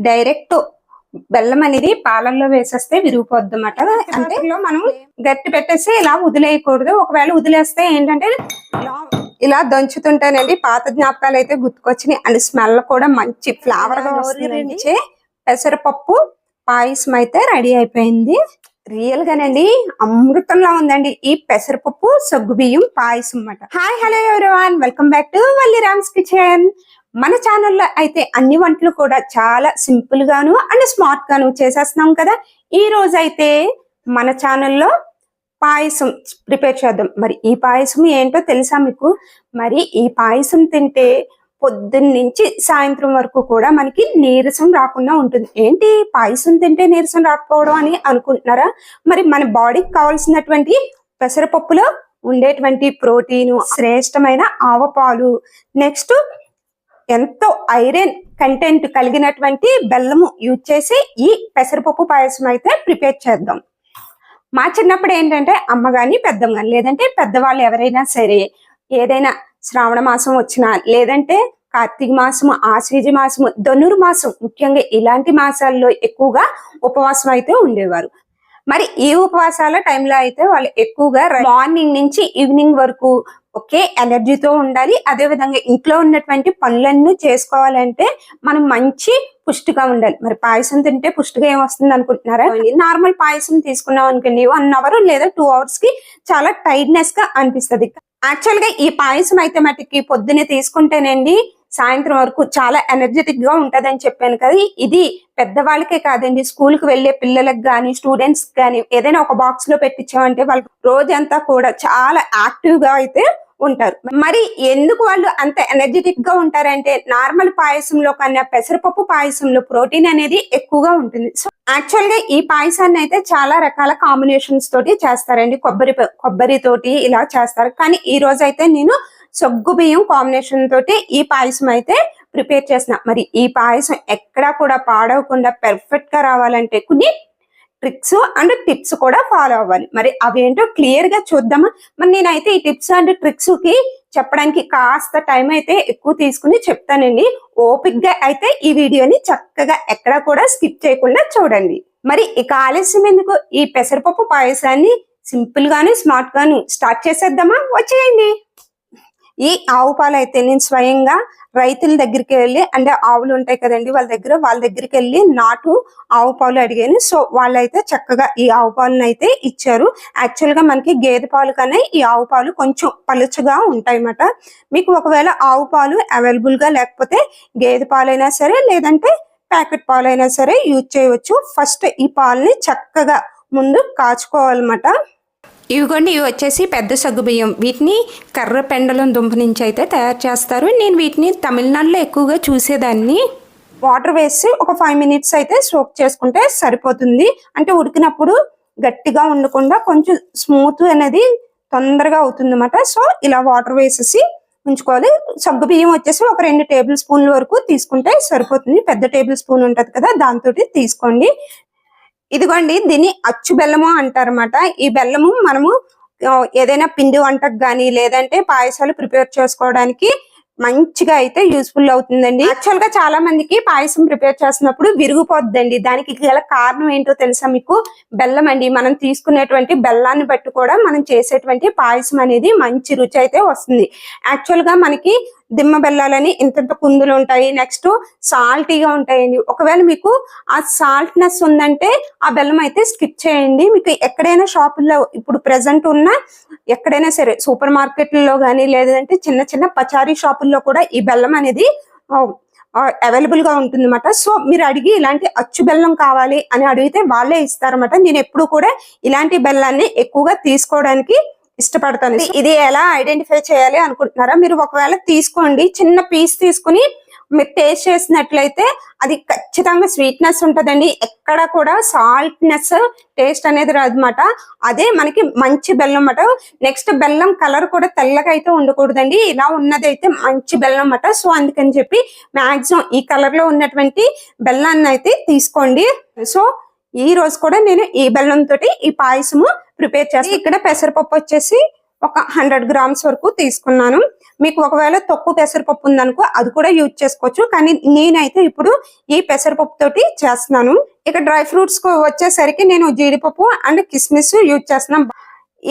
Direct బెల్లం అనేది పాలల్లో వేసేస్తే విరిగిపోద్ది అనమాట అంటే మనం గట్టి పెట్టేసి ఇలా వదిలేయకూడదు. ఒకవేళ వదిలేస్తే ఏంటంటే ఇలా- ఇలా దంచుతుంటేనండి పాత జ్ఞాపకాలు అయితే గుర్తుకొచ్చినాయి. అండ్ స్మెల్ కూడా మంచి ఫ్లేవర్గా వస్తుంది పెసరపప్పు పాయసం అయితే రెడీ అయిపోయింది. రియల్ గానండి అమృతంలా ఉందండి. ఈ పెసరపప్పు సగ్గు బియ్యం పాయసం అన్నమాట. Hi hello everyone welcome back to Valli Ram's kitchen మన ఛానల్లో అయితే అన్ని వంటలు కూడా చాలా సింపుల్ గాను అండ్ స్మార్ట్ గాను చేసేస్తున్నాం కదా. ఈ రోజు అయితే మన ఛానల్లో పాయసం ప్రిపేర్ చేద్దాం. మరి ఈ పాయసం ఏంటో తెలుసా మీకు? మరి ఈ పాయసం తింటే పొద్దున్న నుంచి సాయంత్రం వరకు కూడా మనకి నీరసం రాకుండా ఉంటుంది. ఏంటి? పాయసం తింటే నీరసం రాకపోవడం అని అనుకుంటున్నారా? మరి మన బాడీకి కావాల్సినటువంటి పెసరపప్పులో ఉండేటువంటి ప్రోటీన్ శ్రేష్టమైన ఆవపాలు నెక్స్ట్ ఎంతో ఐరన్ కంటెంట్ కలిగినటువంటి బెల్లము యూజ్ చేసి ఈ పెసరపప్పు పాయసం అయితే ప్రిపేర్ చేద్దాం. మా చిన్నప్పుడు ఏంటంటే అమ్మ కానీ పెద్దమ్మ కానీ లేదంటే పెద్దవాళ్ళు ఎవరైనా సరే ఏదైనా శ్రావణ మాసం వచ్చినా లేదంటే కార్తీక మాసము ఆశ్వీజ మాసము ధనుర్ మాసం ముఖ్యంగా ఇలాంటి మాసాల్లో ఎక్కువగా ఉపవాసం అయితే ఉండేవారు. మరి ఈ ఉపవాసాల టైంలో అయితే వాళ్ళు ఎక్కువగా మార్నింగ్ నుంచి ఈవినింగ్ వరకు ఒకే ఎనర్జీతో ఉండాలి. అదే విధంగా ఇంట్లో ఉన్నటువంటి పనులన్నీ చేసుకోవాలంటే మనం మంచి పుష్టిగా ఉండాలి. మరి పాయసం తింటే పుష్టిగా ఏమొస్తుంది అనుకుంటున్నారా? నార్మల్ పాయసం తీసుకున్నాం అనుకోండి వన్ అవర్ లేదా టూ అవర్స్కి చాలా టైర్డ్నెస్గా అనిపిస్తుంది. యాక్చువల్గా ఈ పాయసం అయితే మటుకి పొద్దునే తీసుకుంటేనండి సాయంత్రం వరకు చాలా ఎనర్జెటిక్గా ఉంటదని చెప్పాను కదా. ఇది పెద్దవాళ్ళకే కాదండి. స్కూల్కి వెళ్ళే పిల్లలకు కానీ స్టూడెంట్స్ కానీ ఏదైనా ఒక బాక్స్లో పెట్టించామంటే వాళ్ళు రోజంతా కూడా చాలా యాక్టివ్గా అయితే ఉంటారు. మరి ఎందుకు వాళ్ళు అంత ఎనర్జెటిక్గా ఉంటారంటే నార్మల్ పాయసంలో కన్నా పెసరపప్పు పాయసంలో ప్రోటీన్ అనేది ఎక్కువగా ఉంటుంది. సో యాక్చువల్గా ఈ పాయసాన్ని అయితే చాలా రకాల కాంబినేషన్స్ తోటి చేస్తారండి. కొబ్బరి కొబ్బరి తోటి ఇలా చేస్తారు. కానీ ఈ రోజు అయితే నేను సొగ్గు బియ్యం కాంబినేషన్ తోటి ఈ పాయసం అయితే ప్రిపేర్ చేసిన. మరి ఈ పాయసం ఎక్కడా కూడా పాడవకుండా పెర్ఫెక్ట్గా రావాలంటే కొన్ని ట్రిక్స్ అండ్ టిప్స్ కూడా ఫాలో అవ్వాలి. మరి అవేంటో క్లియర్గా చూద్దామా? మరి నేనైతే ఈ టిప్స్ అండ్ ట్రిక్స్కి చెప్పడానికి కాస్త టైం అయితే ఎక్కువ తీసుకుని చెప్తానండి. ఓపిక్గా అయితే ఈ వీడియోని చక్కగా ఎక్కడా కూడా స్కిప్ చేయకుండా చూడండి. మరి ఇక ఆలస్యం ఎందుకు? ఈ పెసరపప్పు పాయసాన్ని సింపుల్ గాను స్మార్ట్ గాను స్టార్ట్ చేసేద్దామా? వచ్చేయండి. ఈ ఆవు పాలు అయితే నేను స్వయంగా రైతుల దగ్గరికి వెళ్ళి అంటే ఆవులు ఉంటాయి కదండి వాళ్ళ దగ్గర వాళ్ళ దగ్గరికి వెళ్ళి నాటు ఆవు పాలు అడిగాను. సో వాళ్ళైతే చక్కగా ఈ ఆవు పాలను అయితే ఇచ్చారు. యాక్చువల్గా మనకి గేదె పాలు కన్నా ఈ ఆవు పాలు కొంచెం పలుచగా ఉంటాయి అన్నమాట మీకు ఒకవేళ ఆవు పాలు అవైలబుల్గా లేకపోతే గేదె పాలైనా సరే లేదంటే ప్యాకెట్ పాలైనా సరే యూజ్ చేయవచ్చు. ఫస్ట్ ఈ పాలని చక్కగా ముందు కాచుకోవాలన్నమాట. ఇవిగోండి ఇవి వచ్చేసి పెద్ద సగ్గు బియ్యం. వీటిని కర్ర పెండలం దుంప నుంచి అయితే తయారు చేస్తారు. నేను వీటిని తమిళనాడులో ఎక్కువగా చూసేదాన్ని. వాటర్ వేసి ఒక ఫైవ్ మినిట్స్ అయితే సోక్ చేసుకుంటే సరిపోతుంది. అంటే ఉడికినప్పుడు గట్టిగా ఉండకుండా కొంచెం స్మూత్ అనేది తొందరగా అవుతుంది సో ఇలా వాటర్ వేసేసి ఉంచుకోవాలి. సగ్గు బియ్యం వచ్చేసి ఒక రెండు టేబుల్ స్పూన్ల వరకు తీసుకుంటే సరిపోతుంది. పెద్ద టేబుల్ స్పూన్ ఉంటుంది కదా దాంతో తీసుకోండి. ఇదిగోండి దీన్ని అచ్చు బెల్లము అంటారన్నమాట. ఈ బెల్లము మనము ఏదైనా పిండి వంటకు గానీ లేదంటే పాయసాలు ప్రిపేర్ చేసుకోవడానికి మంచిగా అయితే యూస్ఫుల్ అవుతుందండి. యాక్చువల్గా చాలా మందికి పాయసం ప్రిపేర్ చేస్తున్నప్పుడు విరిగిపోద్దండి. దానికి గల కారణం ఏంటో తెలుసా మీకు? బెల్లం అండి. మనం తీసుకునేటువంటి బెల్లాన్ని బట్టి కూడా మనం చేసేటువంటి పాయసం అనేది మంచి రుచి అయితే వస్తుంది. యాక్చువల్గా మనకి దిమ్మ బెల్లాలని ఇంతంత కుందులు ఉంటాయి. నెక్స్ట్ సాల్టీగా ఉంటాయండి. ఒకవేళ మీకు ఆ సాల్ట్నెస్ ఉందంటే ఆ బెల్లం అయితే స్కిప్ చేయండి. మీకు ఎక్కడైనా షాపుల్లో ఇప్పుడు ప్రెసెంట్ ఉన్న ఎక్కడైనా సరే సూపర్ మార్కెట్లలో కానీ లేదంటే చిన్న చిన్న పచారీ షాపుల్లో కూడా ఈ బెల్లం అనేది అవైలబుల్గా ఉంటుంది అనమాట సో మీరు అడిగి ఇలాంటి అచ్చు బెల్లం కావాలి అని అడిగితే వాళ్ళే ఇస్తారన్నమాట. నేను ఎప్పుడు కూడా ఇలాంటి బెల్లాన్ని ఎక్కువగా తీసుకోవడానికి ఇష్టపడతాను. ఇది ఎలా ఐడెంటిఫై చేయాలి అనుకుంటున్నారా? మీరు ఒకవేళ తీసుకోండి చిన్న పీస్ తీసుకుని మీరు టేస్ట్ చేసినట్లయితే అది ఖచ్చితంగా స్వీట్నెస్ ఉంటదండి. ఎక్కడ కూడా సాల్ట్నెస్ టేస్ట్ అనేది రాదన్నమాట. అదే మనకి మంచి బెల్లం అన్నమాట. నెక్స్ట్ బెల్లం కలర్ కూడా తెల్లగా అయితే ఉండకూడదండి. ఇలా ఉన్నది అయితే మంచి బెల్లం అన్నమాట. సో అందుకని చెప్పి మాక్సిమం ఈ కలర్లో ఉన్నటువంటి బెల్లాన్ని అయితే తీసుకోండి. సో ఈ రోజు కూడా నేను ఈ బెల్లం తోటి ఈ పాయసము ప్రిపేర్ చేస్తాను ఇక్కడ పెసరపప్పు వచ్చేసి ఒక హండ్రెడ్ గ్రామ్స్ వరకు తీసుకున్నాను. మీకు ఒకవేళ తక్కువ పెసరపప్పు ఉందనుకో అది కూడా యూజ్ చేసుకోవచ్చు. కానీ నేనైతే ఇప్పుడు ఈ పెసరపప్పు తోటి చేస్తున్నాను. ఇక డ్రై ఫ్రూట్స్ వచ్చేసరికి నేను జీడిపప్పు అండ్ కిస్మిస్ యూజ్ చేస్తున్నాను.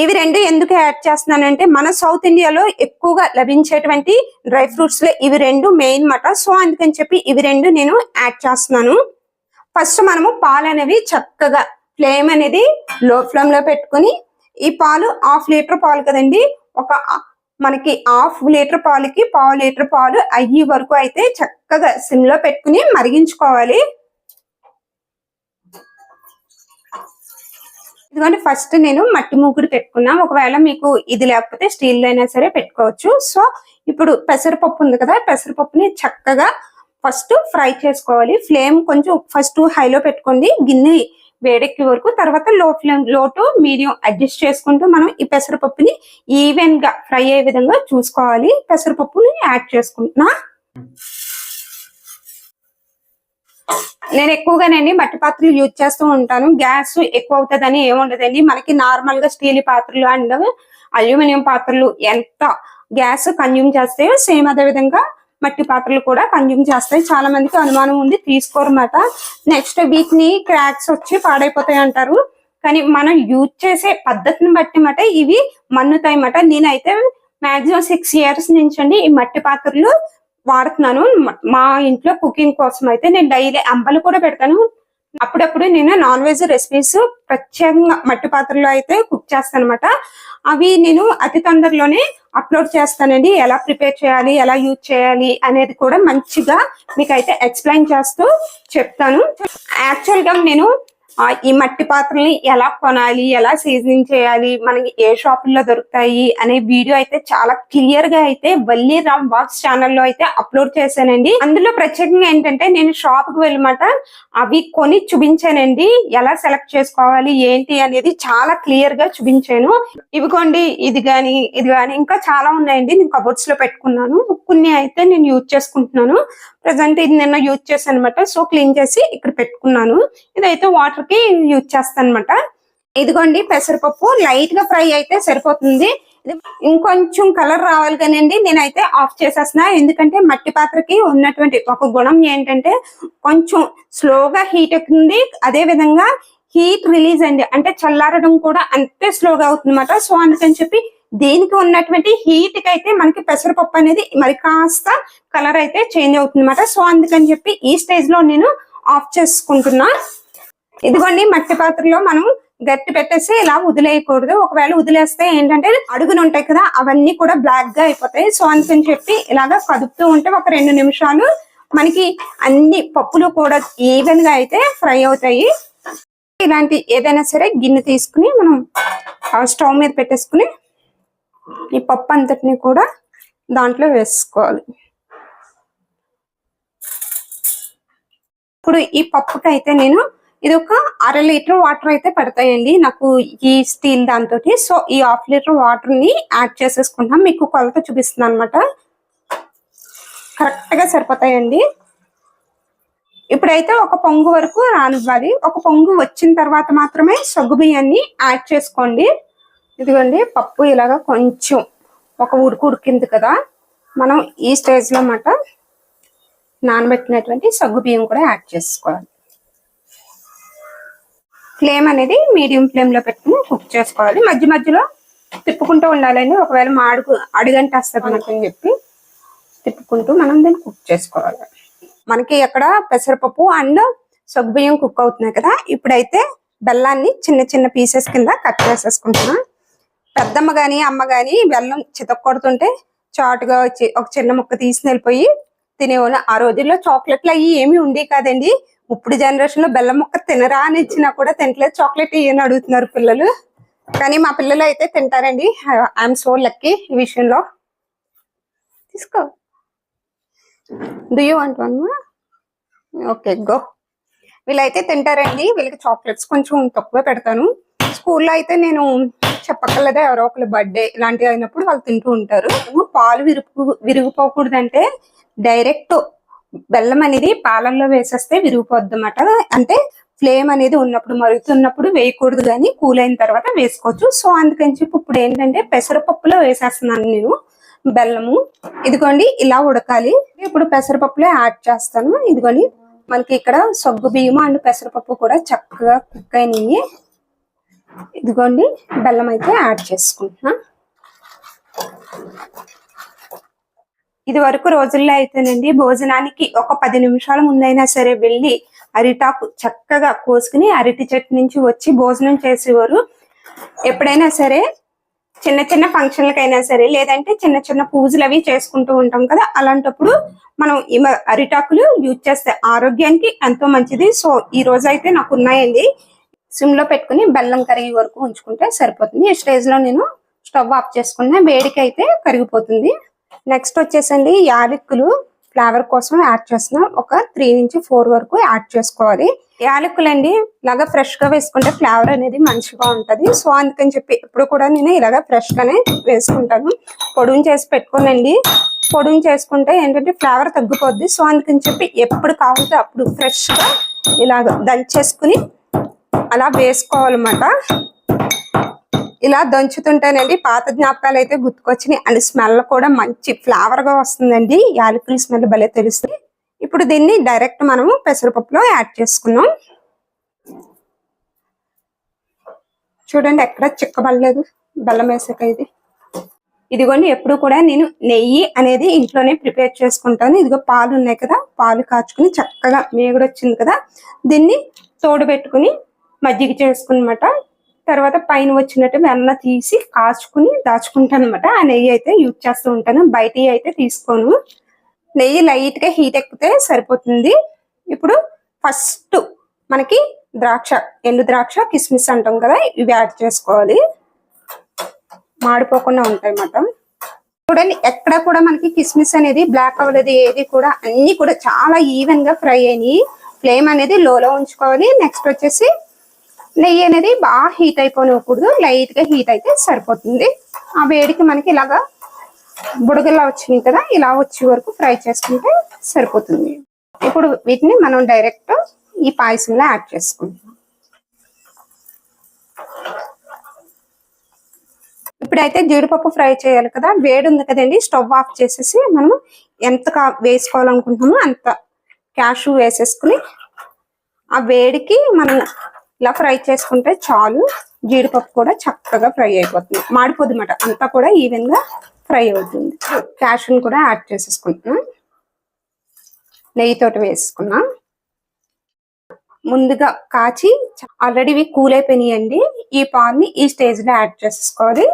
ఇవి రెండు ఎందుకు యాడ్ చేస్తున్నానంటే మన సౌత్ ఇండియాలో ఎక్కువగా లభించేటువంటి డ్రై ఫ్రూట్స్లో ఇవి రెండు మెయిన్ మాట. సో అందుకని చెప్పి ఇవి రెండు నేను యాడ్ చేస్తున్నాను. ఫస్ట్ మనము పాలు అనేవి చక్కగా ఫ్లేమ్ అనేది లో ఫ్లేమ్లో పెట్టుకుని ఈ పాలు హాఫ్ లీటర్ పాలు కదండి. ఒక మనకి హాఫ్ లీటర్ పాలకి పావు లీటర్ పాలు అయ్యే వరకు అయితే చక్కగా సిమ్లో పెట్టుకుని మరిగించుకోవాలి. ఇదిగోండి ఫస్ట్ నేను మట్టి మూకుడు పెట్టుకున్నా. ఒకవేళ మీకు ఇది లేకపోతే స్టీల్ అయినా సరే పెట్టుకోవచ్చు. సో ఇప్పుడు పెసరపప్పు ఉంది కదా పెసరపప్పుని చక్కగా ఫస్ట్ ఫ్రై చేసుకోవాలి. ఫ్లేమ్ కొంచెం ఫస్ట్ హైలో పెట్టుకోండి. గిన్నె వేడెక్కే వరకు తర్వాత లో ఫ్లేమ్లో టు మీడియం అడ్జస్ట్ చేసుకుంటూ మనం ఈ పెసరపప్పుని ఈవెన్గా ఫ్రై అయ్యే విధంగా చూసుకోవాలి. పెసరపప్పుని యాడ్ చేసుకుంటున్నా. నేను ఎక్కువగానండి మట్టి పాత్రలు యూజ్ చేస్తూ ఉంటాను. గ్యాస్ ఎక్కువ అవుతుందని ఏముండదండి మనకి నార్మల్గా స్టీల్ పాత్రలు అండ్ అల్యూమినియం పాత్రలు ఎంత గ్యాస్ కన్యూమ్ చేస్తాయో సేమ్ అదే విధంగా మట్టి పాత్రలు కూడా కన్జ్యూమ్ చేస్తాయి. చాలా మందికి అనుమానం ఉంది తీసుకోరమాట నెక్స్ట్ వీటిని క్రాక్స్ వచ్చి పాడైపోతాయి అంటారు. కానీ మనం యూజ్ చేసే పద్ధతిని బట్టి మాట ఇవి మన్నుతాయి అన్నమాట. నేనైతే మాక్సిమం సిక్స్ ఇయర్స్ నుంచి అండి ఈ మట్టి పాత్రలు వాడుతున్నాను. మా ఇంట్లో కుకింగ్ కోసం అయితే నేను డైలీ అంబలు కూడా పెడతాను. అప్పుడప్పుడు నేను నాన్ వెజ్ రెసిపీస్ ప్రత్యేకంగా మట్టి పాత్రలో అయితే కుక్ చేస్తాను అనమాట అవి నేను అతి తొందరలోనే అప్లోడ్ చేస్తానండి. ఎలా ప్రిపేర్ చేయాలి ఎలా యూజ్ చేయాలి అనేది కూడా మంచిగా మీకు అయితే ఎక్స్ప్లెయిన్ చేస్తూ చెప్తాను. యాక్చువల్గా నేను ఈ మట్టి పాత్రల్ని ఎలా కొనాలి ఎలా సీజనింగ్ చేయాలి మనకి ఏ షాపుల్లో దొరుకుతాయి అనే వీడియో అయితే చాలా క్లియర్గా అయితే వల్లి రామ్ బాక్స్ ఛానల్లో అయితే అప్లోడ్ చేశానండి. అందులో ప్రత్యేకంగా ఏంటంటే నేను షాప్కి వెళ్ళమాట. అవి కొని చూపించానండి. ఎలా సెలెక్ట్ చేసుకోవాలి ఏంటి అనేది చాలా క్లియర్గా చూపించాను. ఇవిగోండి ఇది గాని ఇది గాని ఇంకా చాలా ఉన్నాయండి. నేను కబోర్డ్స్లో పెట్టుకున్నాను. కొన్ని అయితే నేను యూజ్ చేసుకుంటున్నాను. ప్రజెంట్ ఇది నిన్న యూజ్ చేశాను అనమాట సో క్లీన్ చేసి ఇక్కడ పెట్టుకున్నాను. ఇదైతే వాటర్ కి యూజ్ చేస్తాను అనమాట ఇదిగోండి పెసరపప్పు లైట్గా ఫ్రై అయితే సరిపోతుంది. ఇంకొంచెం కలర్ రావాలి కానండి నేనైతే ఆఫ్ చేసేస్తున్నా. ఎందుకంటే మట్టి పాత్రకి ఉన్నటువంటి ఒక గుణం ఏంటంటే కొంచెం స్లోగా హీట్ ఎక్కుతుంది అదే విధంగా హీట్ రిలీజ్ అండి. అంటే చల్లారడం కూడా అంతే స్లోగా అవుతుంది సో అందుకని చెప్పి దీనికి ఉన్నటువంటి హీట్కి అయితే మనకి పెసరపప్పు అనేది మరి కాస్త కలర్ అయితే చేంజ్ అవుతుంది సో అందుకని చెప్పి ఈ స్టేజ్లో నేను ఆఫ్ చేసుకుంటున్నా. ఇదిగోండి మట్టి పాత్రలో మనం గట్టి పెట్టేసి ఇలా వదిలేయకూడదు. ఒకవేళ వదిలేస్తే ఏంటంటే అడుగులు ఉంటాయి కదా అవన్నీ కూడా బ్లాక్గా అయిపోతాయి. సో అందుకని చెప్పి ఇలాగా కదుపుతూ ఉంటే ఒక రెండు నిమిషాలు మనకి అన్ని పప్పులు కూడా ఈవెన్గా అయితే ఫ్రై అవుతాయి. ఇలాంటి ఏదైనా సరే గిన్నె తీసుకుని మనం స్టవ్ మీద పెట్టేసుకుని ఈ పప్పు అంతటిని కూడా దాంట్లో వేసుకోవాలి. ఇప్పుడు ఈ పప్పుకి అయితే నేను ఇది ఒక అర లీటర్ వాటర్ అయితే పడతాయండి. నాకు ఈ స్టీల్ దాంతో సో ఈ హాఫ్ లీటర్ వాటర్ని యాడ్ చేసేసుకుంటాం మీకు కొలత చూపిస్తుంది అనమాట కరెక్ట్గా సరిపోతాయండి. ఇప్పుడైతే ఒక పొంగు వరకు రానివ్వాలి. ఒక పొంగు వచ్చిన తర్వాత మాత్రమే సగ్గు బియ్యాన్ని యాడ్ చేసుకోండి. ఇదిగోండి పప్పు ఇలాగా కొంచెం ఒక ఉడుకు ఉడికింది కదా. మనం ఈ స్టేజ్లో మాట నానబెట్టినటువంటి సగ్గు బియ్యం కూడా యాడ్ చేసుకోవాలి. ఫ్లేమ్ అనేది మీడియం ఫ్లేమ్లో పెట్టుకుని కుక్ చేసుకోవాలి. మధ్య మధ్యలో తిప్పుకుంటూ ఉండాలండి. ఒకవేళ మా అడుగు అడుగంట వస్తుంది మనకని చెప్పి తిప్పుకుంటూ మనం దీన్ని కుక్ చేసుకోవాలి. మనకి అక్కడ పెసరపప్పు అండ్ సగ్గుబియ్యం కుక్ అవుతున్నాయి కదా ఇప్పుడైతే బెల్లాన్ని చిన్న చిన్న పీసెస్ కింద కట్ చేసేసుకుంటున్నా. పెద్దమ్మ కానీ అమ్మ కానీ బెల్లం చితక్కొడుతుంటే చాటుగా వచ్చి ఒక చిన్న ముక్క తీసి వెళ్ళిపోయి తినేవాళ్ళు. ఆ రోజుల్లో చాక్లెట్లు అవి ఏమి ఉండే కాదండి. ఇప్పుడు జనరేషన్లో బెల్లం ముక్క తినరా అని ఇచ్చినా కూడా తినట్లేదు చాక్లెట్ ఇవని అడుగుతున్నారు పిల్లలు. కానీ మా పిల్లలు అయితే తింటారండి. ఐఎమ్ సో లక్కీ ఈ విషయంలో. తీసుకో. Do you want one okay go వీళ్ళైతే తింటారండి. వీళ్ళకి చాక్లెట్స్ కొంచెం తక్కువ పెడతాను. స్కూల్లో అయితే నేను చెప్పక్కర్లేదా ఎవరో ఒకరి బర్త్డే ఇలాంటివి అయినప్పుడు వాళ్ళు తింటూ ఉంటారు. పాలు విరుపు విరిగిపోకూడదంటే డైరెక్ట్ బెల్లం అనేది పాలల్లో వేసేస్తే విరిగిపోద్ది అన్నమాట అంటే ఫ్లేమ్ అనేది ఉన్నప్పుడు మరుగుతున్నప్పుడు వేయకూడదు కానీ కూల్ అయిన తర్వాత వేసుకోవచ్చు. సో అందుకని చెప్పి ఇప్పుడు ఏంటంటే పెసరపప్పులో వేసేస్తున్నాను నేను బెల్లము. ఇదిగోండి ఇలా ఉడకాలి. ఇప్పుడు పెసరపప్పులో యాడ్ చేస్తాను. ఇదిగోండి మనకి ఇక్కడ సగ్గు బియ్యము అండ్ పెసరపప్పు కూడా చక్కగా కుక్ అయినాయి. ఇదిగోండి బెల్లం అయితే యాడ్ చేసుకుంటున్నా. ఇది వరకు రోజుల్లో అయితేనండి భోజనానికి ఒక పది నిమిషాల ముందైనా సరే వెళ్ళి అరిటాకు చక్కగా కోసుకుని అరటి చెట్టు నుంచి వచ్చి భోజనం చేసేవారు. ఎప్పుడైనా సరే చిన్న చిన్న ఫంక్షన్లకైనా సరే లేదంటే చిన్న చిన్న పూజలు అవి చేసుకుంటూ ఉంటాం కదా అలాంటప్పుడు మనం ఈ అరిటాకులు యూజ్ చేస్తే ఆరోగ్యానికి ఎంతో మంచిది. సో ఈ రోజు అయితే నాకు ఉన్నాయండి సిమ్లో పెట్టుకుని బెల్లం కరిగే వరకు ఉంచుకుంటే సరిపోతుంది. ఈ స్టేజ్లో నేను స్టవ్ ఆఫ్ చేసుకున్న వేడికి అయితే కరిగిపోతుంది. నెక్స్ట్ వచ్చేసండి యాలక్కులు ఫ్లేవర్ కోసం యాడ్ చేస్తున్నాం ఒక త్రీ నుంచి ఫోర్ వరకు యాడ్ చేసుకోవాలి. యాలక్కులు అండి ఇలాగా ఫ్రెష్గా వేసుకుంటే ఫ్లేవర్ అనేది మంచిగా ఉంటుంది. సో అందుకని చెప్పి ఎప్పుడు కూడా నేను ఇలాగా ఫ్రెష్గానే వేసుకుంటాను. పొడుని చేసి పెట్టుకోనండి. పొడుని చేసుకుంటే ఏంటంటే ఫ్లేవర్ తగ్గిపోద్ది. సో అందుకని చెప్పి ఎప్పుడు కావాలంటే అప్పుడు ఫ్రెష్గా ఇలాగ దంచేసుకుని అలా వేసుకోవాలన్నమాట. ఇలా దంచుతుంటేనండి పాత జ్ఞాపకాలు అయితే గుర్తుకొచ్చినాయి. అండ్ స్మెల్ కూడా మంచి ఫ్లేవర్గా వస్తుందండి. యాలకుల స్మెల్ భలే తెలుస్తుంది. ఇప్పుడు దీన్ని డైరెక్ట్ మనము పెసరపప్పులో యాడ్ చేసుకున్నాం చూడండి ఎక్కడ చిక్కబడలేదు. బెల్లం వేసాక ఇది. ఇదిగోండి ఎప్పుడు కూడా నేను నెయ్యి అనేది ఇంట్లోనే ప్రిపేర్ చేసుకుంటాను. ఇదిగో పాలు ఉన్నాయి కదా పాలు కాచుకుని చక్కగా మేగుడు వచ్చింది కదా దీన్ని తోడు పెట్టుకుని మజ్జిగ చేసుకున్నమాట. తర్వాత పైన వచ్చినట్టు వెన్న తీసి కాచుకుని దాచుకుంటాను అనమాట ఆ నెయ్యి అయితే యూజ్ చేస్తూ ఉంటాను. బయట అయితే తీసుకోను. నెయ్యి లైట్గా హీట్ ఎక్కితే సరిపోతుంది. ఇప్పుడు ఫస్ట్ మనకి ద్రాక్ష ఎండు ద్రాక్ష కిస్మిస్ అంటాం కదా ఇవి యాడ్ చేసుకోవాలి. మాడిపోకుండా ఉంటాయి అన్నమాట చూడండి ఎక్కడ కూడా మనకి కిస్మిస్ అనేది బ్లాక్ అవ్వలేదు ఏది కూడా అన్ని కూడా చాలా ఈవెన్గా ఫ్రై అయినాయి. ఫ్లేమ్ అనేది లోలో ఉంచుకోవాలి. నెక్స్ట్ వచ్చేసి నెయ్యి అనేది బాగా హీట్ అయిపోనివ్వకూడదు. లైట్గా హీట్ అయితే సరిపోతుంది. ఆ వేడికి మనకి ఇలాగా బుడగలా వచ్చినాయి కదా ఇలా వచ్చే వరకు ఫ్రై చేసుకుంటే సరిపోతుంది. ఇప్పుడు వీటిని మనం డైరెక్ట్ ఈ పాయసంలో యాడ్ చేసుకుంటాం ఇప్పుడైతే జీడిపప్పు ఫ్రై చేయాలి కదా వేడి ఉంది కదండి స్టవ్ ఆఫ్ చేసేసి మనం ఎంత వేసుకోవాలనుకుంటున్నామో అంత క్యాషు వేసేసుకుని ఆ వేడికి మనం ఇలా ఫ్రై చేసుకుంటే చాలు. జీడిపప్పు కూడా చక్కగా ఫ్రై అయిపోతుంది. మాడిపోద్ది అన్నమాట అంతా కూడా ఈవెన్గా ఫ్రై అవుతుంది. క్యాషుని కూడా యాడ్ చేసేసుకుంటున్నాం. నెయ్యితోటి వేసుకున్నాం. ముందుగా కాచి ఆల్రెడీ ఇవి కూల్ అయిపోయినాయండి. ఈ పాన్ని ఈ స్టేజ్లో యాడ్ చేసేసుకోవాలి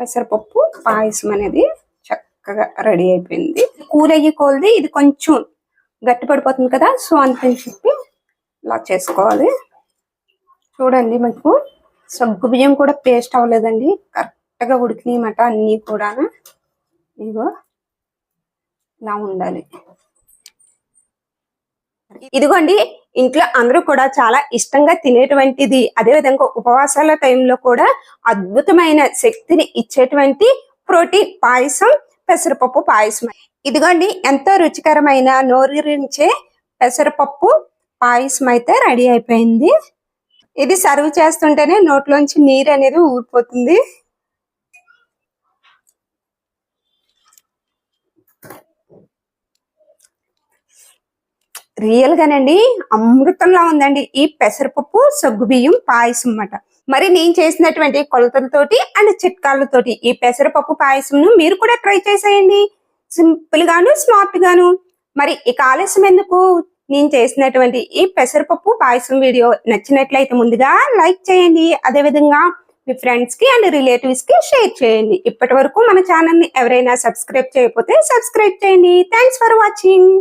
పెసరపప్పు పాయసం అనేది చక్కగా రెడీ అయిపోయింది. కూల్ అయ్యి కోల్ది ఇది కొంచెం గట్టి పడిపోతుంది కదా సో అంతని చెప్పి ఇలా చేసుకోవాలి. చూడండి మీకు సగ్గు బియ్యం కూడా పేస్ట్ అవ్వలేదండి. కరెక్ట్గా అన్నీ అన్ని కూడా ఇదిగో ఇలా ఉండాలి. ఇదిగోండి ఇంట్లో అందరూ కూడా చాలా ఇష్టంగా తినేటువంటిది. అదే విధంగా ఉపవాసాల టైంలో కూడా అద్భుతమైన శక్తిని ఇచ్చేటువంటి ప్రోటీన్ పాయసం పెసరపప్పు పాయసం. ఇదిగోండి ఎంతో రుచికరమైన నోరూరించే పెసరపప్పు పాయసం అయితే రెడీ అయిపోయింది. ఇది సర్వ్ చేస్తుంటేనే నోట్లోంచి నీరు అనేది ఊరిపోతుంది. రియల్ గానండి అమృతంలా ఉందండి. ఈ పెసరపప్పు సగ్గుబియ్యం పాయసం అన్నమాట. మరి నేను చేసినటువంటి కొలతలతోటి అండ్ చిట్కాలతోటి ఈ పెసరపప్పు పాయసంను మీరు కూడా ట్రై చేసేయండి. సింపుల్ గాను స్మార్ట్ గాను. మరి ఇక ఆలస్యం ఎందుకు? నేను చేసినటువంటి ఈ పెసరపప్పు పాయసం వీడియో నచ్చినట్లయితే ముందుగా లైక్ చేయండి. అదే విధంగా మీ ఫ్రెండ్స్కి అండ్ రిలేటివ్స్కి షేర్ చేయండి. ఇప్పటి వరకు మన ఛానల్ని ఎవరైనా సబ్స్క్రైబ్ చేయకపోతే సబ్స్క్రైబ్ చేయండి. Thanks for watching.